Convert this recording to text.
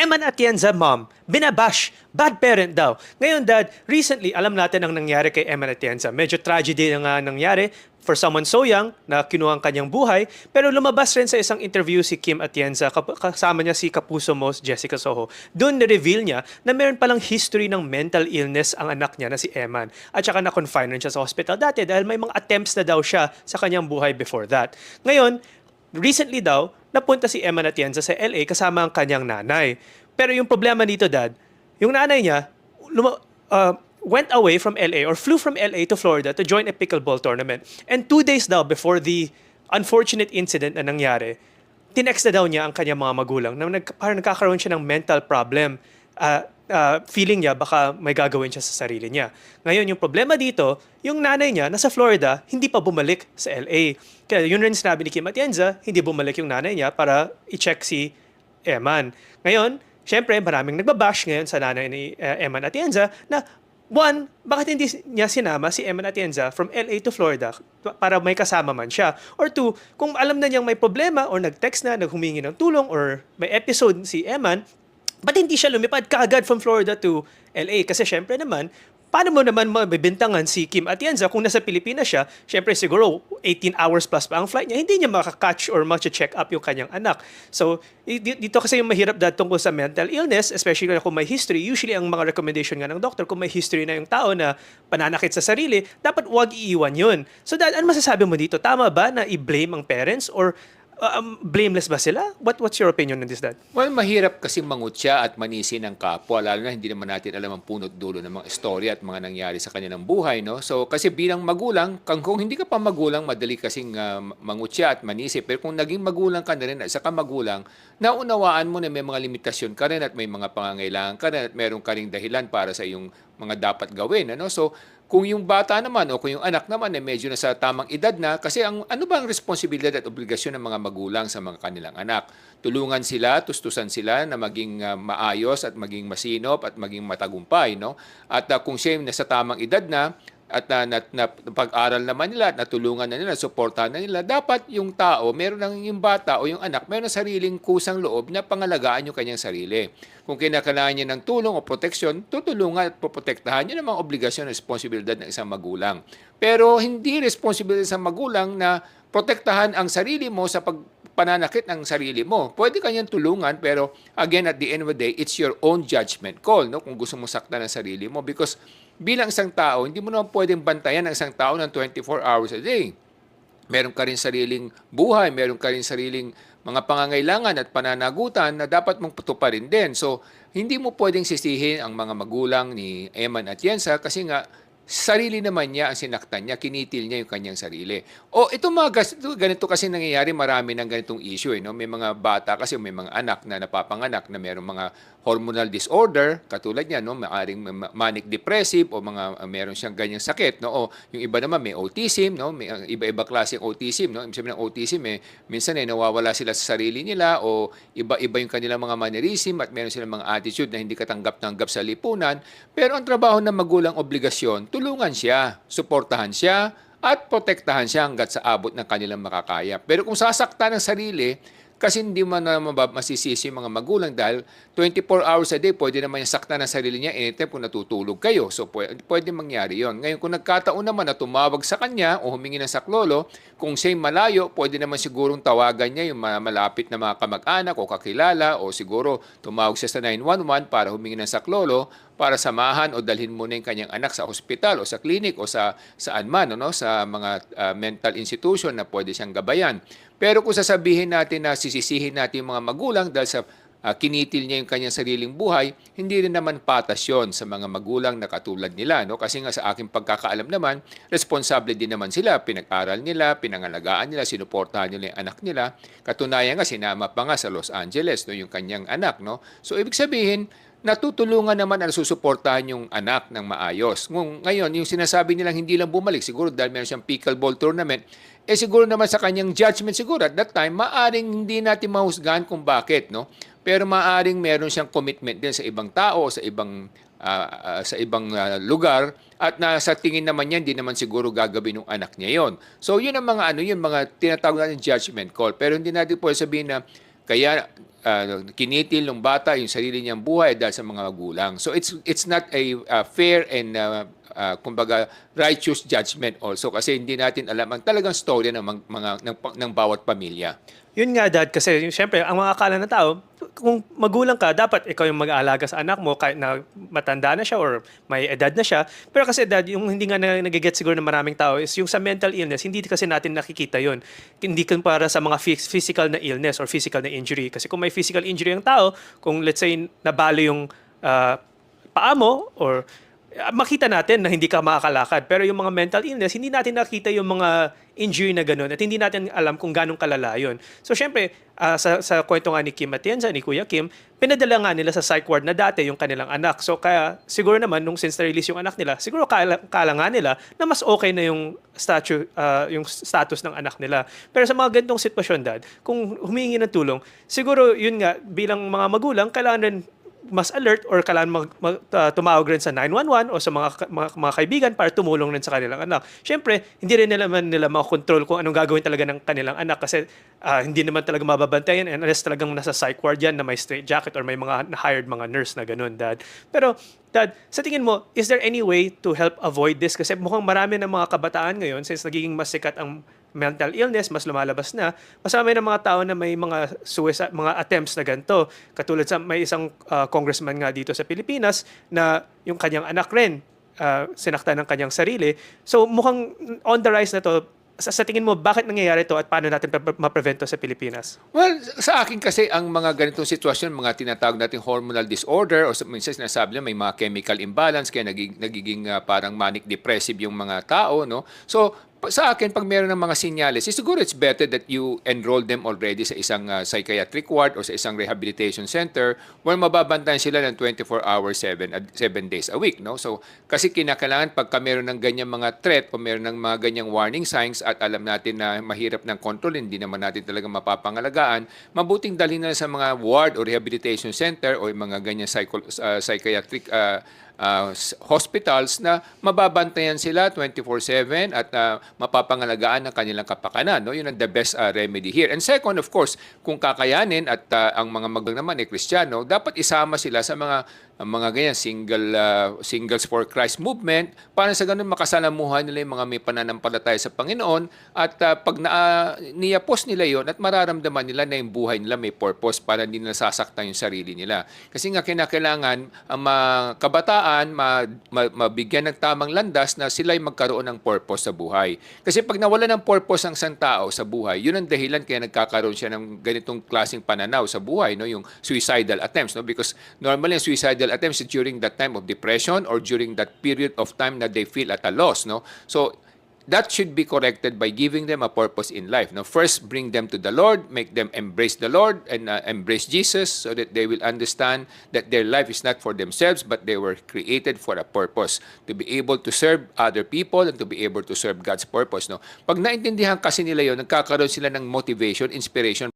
Eman Atienza, mom, binabash, bad parent daw. Ngayon, dad, recently, alam natin ang nangyari kay Eman Atienza. Medyo tragedy na nga nangyari for someone so young na kinuha ang kanyang buhay. Pero lumabas rin sa isang interview si Kim Atienza, kasama niya si Kapuso Mo, Jessica Soho. Doon na-reveal niya na meron palang history ng mental illness ang anak niya na si Eman. At saka na-confine rin siya sa hospital dati dahil may mga attempts na daw siya sa kanyang buhay before that. Ngayon, recently daw, napunta si Emma Atienza sa LA kasama ang kanyang nanay. Pero yung problema dito, Dad, yung nanay niya luma- uh, went away from LA or flew from LA to Florida to join a pickleball tournament. And two days daw before the unfortunate incident na nangyari, tinext na daw niya ang kanyang mga magulang na nag, parang nagkakaroon siya ng mental problem. Uh, uh, feeling niya baka may gagawin siya sa sarili niya. Ngayon, yung problema dito, yung nanay niya nasa Florida, hindi pa bumalik sa LA. Kaya yun rin sinabi ni Kim Atienza, hindi bumalik yung nanay niya para i-check si Eman. Ngayon, syempre, maraming nagbabash ngayon sa nanay ni uh, Eman Atienza na One, bakit hindi niya sinama si Eman Atienza from LA to Florida pa- para may kasama man siya? Or two, kung alam na niyang may problema or nag-text na, naghumingi ng tulong or may episode si Eman, ba't hindi siya lumipad kaagad from Florida to LA? Kasi syempre naman, paano mo naman mabibintangan si Kim Atienza kung nasa Pilipinas siya? Syempre siguro 18 hours plus pa ang flight niya, hindi niya makakatch or check up yung kanyang anak. So, dito kasi yung mahirap dahil tungkol sa mental illness, especially kung may history, usually ang mga recommendation nga ng doctor, kung may history na yung tao na pananakit sa sarili, dapat wag iiwan yun. So, dad, ano masasabi mo dito? Tama ba na i-blame ang parents or uh, um, blameless ba sila? What, what's your opinion on this, dad? Well, mahirap kasi mangutya at manisi ng kapwa, lalo na hindi naman natin alam ang punot dulo ng mga istorya at mga nangyari sa kanilang buhay. No? So, kasi bilang magulang, kung, kung hindi ka pa magulang, madali kasing uh, mangutya at manisi. Pero kung naging magulang ka na rin at saka magulang, naunawaan mo na may mga limitasyon ka rin at may mga pangangailangan ka rin at meron ka rin dahilan para sa iyong mga dapat gawin. Ano? So, kung yung bata naman o kung yung anak naman ay medyo nasa tamang edad na, kasi ang ano ba ang responsibilidad at obligasyon ng mga magulang sa mga kanilang anak? Tulungan sila, tustusan sila na maging ah, maayos at maging masinop at maging matagumpay. No? At ah, kung siya nasa tamang edad na, at na, na, na pag-aral naman nila at natulungan na nila, suportahan na nila, dapat yung tao, meron ng yung bata o yung anak, meron ng sariling kusang loob na pangalagaan yung kanyang sarili. Kung kinakailangan niya ng tulong o proteksyon, tutulungan at poprotektahan. Yun ang mga obligasyon at responsibilidad ng isang magulang. Pero hindi responsibilidad sa magulang na protektahan ang sarili mo sa pag pananakit ng sarili mo. Pwede kanyang tulungan pero again at the end of the day, it's your own judgment call no kung gusto mo saktan ang sarili mo because bilang isang tao, hindi mo naman pwedeng bantayan ang isang tao ng 24 hours a day. Meron ka rin sariling buhay, meron ka rin sariling mga pangangailangan at pananagutan na dapat mong tuparin din. So, hindi mo pwedeng sisihin ang mga magulang ni Eman at Yensa kasi nga sarili naman niya ang sinaktan niya, kinitil niya yung kanyang sarili. O ito mga ito, ganito kasi nangyayari marami ng ganitong issue. Eh, no? May mga bata kasi, may mga anak na napapanganak na mayroong mga hormonal disorder, katulad niya, no? maaring ma- manic depressive o mga uh, meron siyang ganyang sakit. No? O yung iba naman may autism, no? may uh, iba-iba klase ng autism. No? Sabihin ng autism, eh, minsan eh, nawawala sila sa sarili nila o iba-iba yung kanilang mga mannerism at meron silang mga attitude na hindi katanggap-tanggap sa lipunan. Pero ang trabaho ng magulang obligasyon, tulungan siya, suportahan siya, at protektahan siya hanggat sa abot ng kanilang makakaya. Pero kung sasaktan ng sarili, kasi hindi mo na masisisi yung mga magulang dahil 24 hours a day, pwede naman yung saktan ng sarili niya anytime kung natutulog kayo. So, pwede, pwede mangyari yon. Ngayon, kung nagkataon naman na tumawag sa kanya o humingi ng saklolo, kung siya'y malayo, pwede naman sigurong tawagan niya yung malapit na mga kamag-anak o kakilala o siguro tumawag siya sa 911 para humingi ng saklolo para samahan o dalhin muna yung kanyang anak sa ospital o sa clinic o sa saan man no sa mga ah, mental institution na pwede siyang gabayan. Pero kung sasabihin natin na sisisihin natin yung mga magulang dahil sa ah, kinitil niya yung kanyang sariling buhay, hindi rin naman patas yun sa mga magulang na katulad nila. No? Kasi nga sa aking pagkakaalam naman, responsable din naman sila. Pinag-aral nila, pinangalagaan nila, sinuportahan nila yung anak nila. Katunayan nga, sinama pa nga sa Los Angeles no, yung kanyang anak. No? So ibig sabihin, natutulungan naman at susuportahan yung anak ng maayos. Ngayon, yung sinasabi nilang hindi lang bumalik, siguro dahil meron siyang pickleball tournament, eh siguro naman sa kanyang judgment siguro at that time, maaring hindi natin mahusgahan kung bakit, no? Pero maaring meron siyang commitment din sa ibang tao, sa ibang ah, ah, sa ibang ah, lugar at na sa tingin naman niya hindi naman siguro gagawin ng anak niya yon. So yun ang mga ano yun mga tinatawag natin judgment call pero hindi natin pwede sabihin na kaya uh, kinitil ng bata yung sarili niyang buhay dahil sa mga magulang. So it's it's not a uh, fair and uh, uh, kumbaga righteous judgment also kasi hindi natin alam ang talagang story ng mga, mga ng, ng bawat pamilya. Yun nga, Dad, kasi yung, syempre, ang mga akala ng tao, kung magulang ka, dapat ikaw yung mag-aalaga sa anak mo kahit na matanda na siya or may edad na siya. Pero kasi, Dad, yung hindi nga na, nagiget siguro ng maraming tao is yung sa mental illness, hindi kasi natin nakikita yun. Hindi kun para sa mga phys- physical na illness or physical na injury. Kasi kung may physical injury ang tao, kung let's say nabalo yung ah, paa mo or makita natin na hindi ka makakalakad. Pero yung mga mental illness, hindi natin nakita yung mga injury na gano'n at hindi natin alam kung ganong kalala yun. So, syempre, ah, sa, sa kwento nga ni Kim Atienza, ni Kuya Kim, pinadala nga nila sa psych ward na dati yung kanilang anak. So, kaya siguro naman, nung since na-release yung anak nila, siguro kala, kala nga nila na mas okay na yung, statue, ah, yung status ng anak nila. Pero sa mga ganitong sitwasyon, Dad, kung humingi ng tulong, siguro yun nga, bilang mga magulang, kailangan rin mas alert or kailangan mag, mag- uh, tumawag rin sa 911 o sa mga, mga, mga kaibigan para tumulong rin sa kanilang anak. Siyempre, hindi rin nila man nila makontrol kung anong gagawin talaga ng kanilang anak kasi ah, hindi naman talaga mababantayan unless talagang nasa psych ward yan na may straight jacket or may mga hired mga nurse na ganun, Dad. Pero, Dad, sa tingin mo, is there any way to help avoid this? Kasi mukhang marami ng mga kabataan ngayon since nagiging mas sikat ang mental illness, mas lumalabas na, mas marami ng mga tao na may mga suicide, mga attempts na ganito. Katulad sa may isang ah, congressman nga dito sa Pilipinas na yung kanyang anak rin ah, sinaktan ng kanyang sarili. So mukhang on the rise na to. Sa, sa tingin mo, bakit nangyayari to at paano natin pa- ma-prevent to sa Pilipinas? Well, sa akin kasi ang mga ganitong sitwasyon, mga tinatawag nating hormonal disorder o sa- minsan sinasabi nila may mga chemical imbalance kaya nagiging, nagiging ah, parang manic depressive yung mga tao, no? So, sa akin, pag meron ng mga senyales, eh, siguro it's better that you enroll them already sa isang ah, psychiatric ward o sa isang rehabilitation center where mababantayan sila ng 24 hours, 7, 7 days a week. No? So, kasi kinakailangan pagka meron ng ganyang mga threat o meron ng mga ganyang warning signs at alam natin na mahirap ng control, hindi naman natin talaga mapapangalagaan, mabuting dalhin na sa mga ward o rehabilitation center o mga ganyang psycho, ah, psychiatric ah, uh, hospitals na mababantayan sila 24/7 at uh, mapapangalagaan ng kanilang kapakanan no? Yun ang the best uh, remedy here. And second of course kung kakayanin at uh, ang mga magulang naman ay Kristiyano dapat isama sila sa mga ang mga ganyan single uh, singles for Christ movement para sa ganun makasalamuhan nila yung mga may pananampalataya sa Panginoon at uh, pag na, niyapos nila yon at mararamdaman nila na yung buhay nila may purpose para hindi nila sasaktan yung sarili nila. Kasi nga kinakailangan ang mga kabataan ma, ma, mabigyan ng tamang landas na sila ay magkaroon ng purpose sa buhay. Kasi pag nawala ng purpose ang isang tao sa buhay yun ang dahilan kaya nagkakaroon siya ng ganitong klaseng pananaw sa buhay no? Yung suicidal attempts no? Because normally ang suicidal attempts is during that time of depression or during that period of time na they feel at a loss no so that should be corrected by giving them a purpose in life. Now, first, bring them to the Lord, make them embrace the Lord and uh, embrace Jesus so that they will understand that their life is not for themselves, but they were created for a purpose to be able to serve other people and to be able to serve God's purpose. No? Pag naintindihan kasi nila yon, nagkakaroon sila ng motivation, inspiration